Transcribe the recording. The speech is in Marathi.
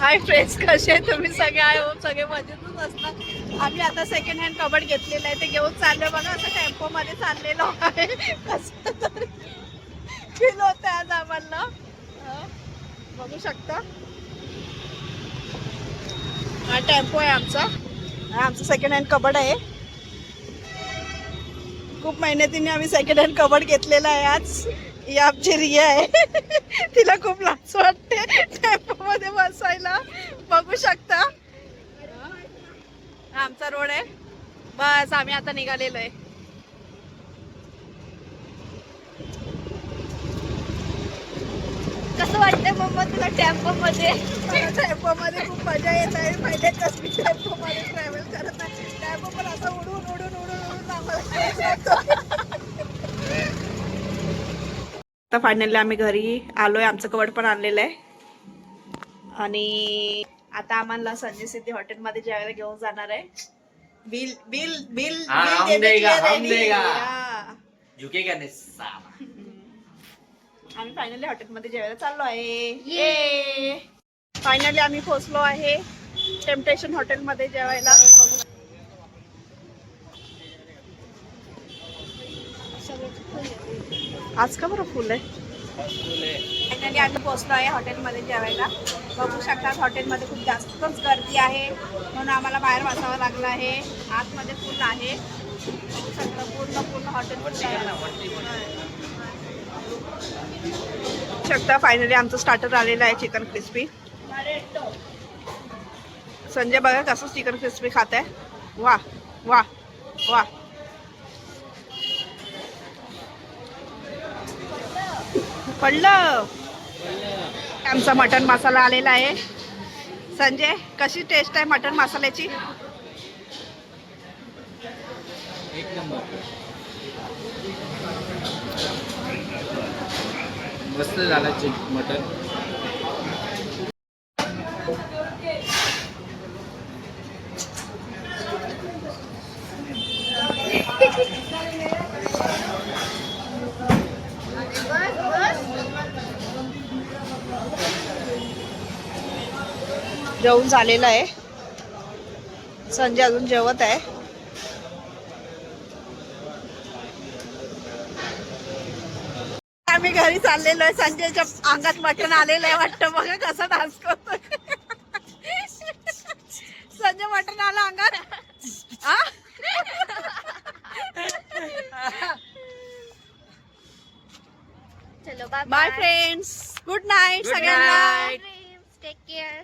हाय फ्रेंड्स कसे आहे तुम्ही सगळे? आहे हो सगळे मजेतच असतात. आम्ही आता सेकंड हँड कबड घेतलेलं आहे. ते घेऊन चाललोय बघा असं टेम्पोमध्ये चाललेलो आहे. कसं तरी फील होतं आज आम्हाला. बघू शकता. हा टेम्पो आहे आमचा. हा आमचं सेकंड हँड कबड आहे. खूप मेहनतीने आम्ही सेकंड हँड कबड घेतलेला आहे आज. ही आमची रिया आहे. तिला खूप लाच वाटते टेम्पो मध्ये बसायला बघू शकता हा आमचा रोड आहे. बस आम्ही आता निघालेलो आहे. कसं वाटतंय मम्मा तुला टेम्पो मध्ये टेम्पो मध्ये खूप मजा येत आहे. पहिले कसली टेम्पो मध्ये ट्रॅव्हल करत आहे टेम्पो पण असं उडून उडून उडून उडून आता फायनली आम्ही घरी आलोय. आमचं कवड पण आणलेलं आहे. आणि आता आम्हाला संजय सिद्धी हॉटेलमध्ये जेवायला घेऊन जाणार आहे. बिल बिल बिल हाँ, बिल हम देने के देगा, लिए हम ready. देगा. हा. झुकेगा नहीं साला? आम्ही फायनली हॉटेलमध्ये जेवायला चाललो आहे. फायनली आम्ही पोहोचलो आहे टेम्पटेशन हॉटेलमध्ये जेवायला. आज का बरं फुल आहे? फायनली आम्ही पोचलो आहे हॉटेलमध्ये जेवायला. बघू शकतात हॉटेलमध्ये खूप जास्तच गर्दी आहे. म्हणून आम्हाला बाहेर वाचावं लागलं आहे. आतमध्ये फुल आहे. बघू शकता पूर्ण पूर्ण हॉटेल पण शकता फायनली आमचं स्टार्टर आलेलं आहे चिकन क्रिस्पी संजय बघा कसं चिकन क्रिस्पी खात आहे वा वा वा पडलं. आमचा मटन मसाला आलेला आहे. संजय कशी टेस्ट आहे मटन मसाल्याची? एक नंबर. मस्त झाला चिक मटन. जेवून झालेलं आहे. संजय अजून जेवत आहे. आम्ही घरी चाललेलो आहे. संजयच्या अंगात मटण आलेलं आहे वाटतं. बघा कसा डान्स करतो संजय मटण आलं अंगात? आ? चलो bye bye friends good night सगळ्यांना. Take care